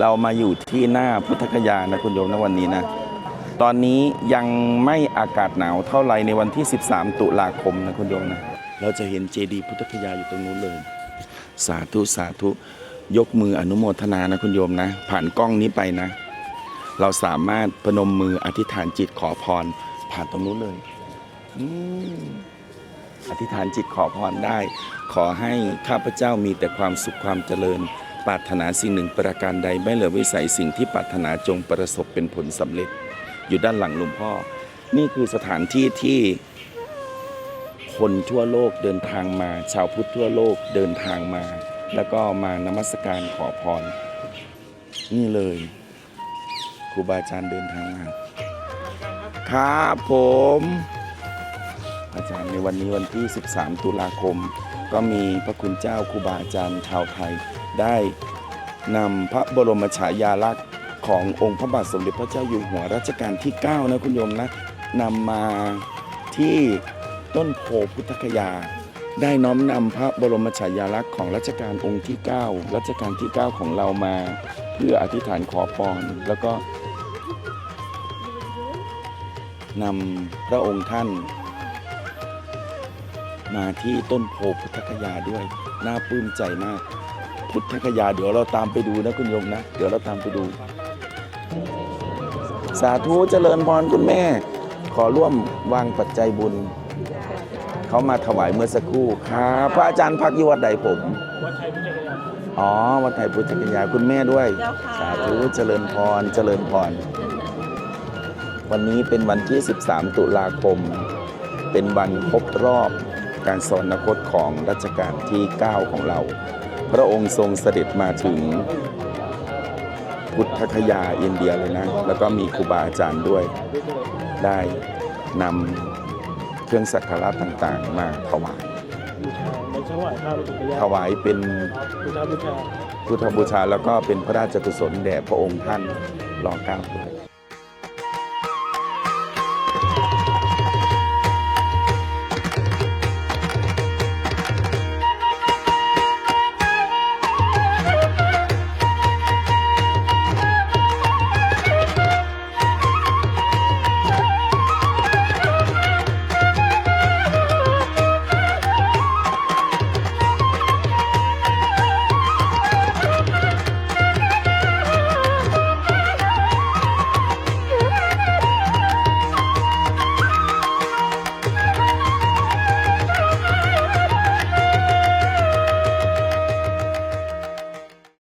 เรามาอยู่ที่หน้าพุทธคยานะคุณโยมนะวันนี้นะ ตอนนี้ยังไม่อากาศหนาวเท่าไรในวันที่ 13 ตุลาคมนะคุณโยมนะ เราจะเห็นเจดีย์พุทธคยาอยู่ตรงนู้นเลย สาธุสาธุยกมืออนุโมทนานะคุณโยมนะ ผ่านกล้องนี้ไปนะ เราสามารถพนมมืออธิษฐานจิตขอพร ผ่านตรงนู้นเลยอธิษฐานจิตขอพรได้ ขอให้ข้าพเจ้ามีแต่ความสุขความเจริญ ปรารถนาสิ่งหนึ่งประการใดไม่เหลือวิสัยสิ่งที่ปรารถนาจงประสบเป็นผลสำเร็จ อยู่ด้านหลังหลวงพ่อ นี่คือสถานที่ที่คนทั่วโลกเดินทางมา ชาวพุทธทั่วโลกเดินทางมา แล้วก็มานมัสการขอพร นี่เลยครูบาอาจารย์เดินทางมาครับผม อาจารย์ในวันนี้วันที่ 13 ตุลาคม ก็มีพระคุณเจ้าครูบาอาจารย์ชาวไทย ได้นำพระบรมฉายาลักษณ์ขององค์พระบาทสมเด็จพระเจ้าอยู่หัวรัชกาลที่ 9 นะคุณโยมนะนำมาที่ต้นโพพุทธคยา ได้น้อมนำพระบรมฉายาลักษณ์ของรัชกาลองค์ที่ 9 รัชกาลที่ 9 ของเรามา เพื่ออธิษฐานขอพรแล้วก็นำพระองค์ท่าน มาที่ต้นโพพุทธคยาด้วย น่าปลื้มใจมาก พุทธคยาเดี๋ยวเราตามไปดูนะคุณโยมนะ เดี๋ยวเราตามไปดู สาธุเจริญพรคุณแม่ ขอร่วมวางปัจจัยบุญ เขามาถวายเมื่อสักครู่ครับพระอาจารย์พักอยู่วัดใดผมวัดไทยพุทธคยาอ๋อวัดไทยพุทธคยาคุณแม่ด้วยเจ้าค่ะสาธุเจริญพรเจริญพรวันนี้เป็นวันที่ 13 ตุลาคม เป็นวันครบรอบ การสอนคตของรัชกาลที่ 9 ของเรา พระองค์ทรงเสด็จมาถึงพุทธคยาอินเดียเลยนะ แล้วก็มีครูบาอาจารย์ด้วย ได้นำเครื่องสักการะต่างๆ มาถวายถวายเป็นพุทธบูชาแล้วก็เป็นพระราชกุศลแด่พระองค์ท่านรอเก้า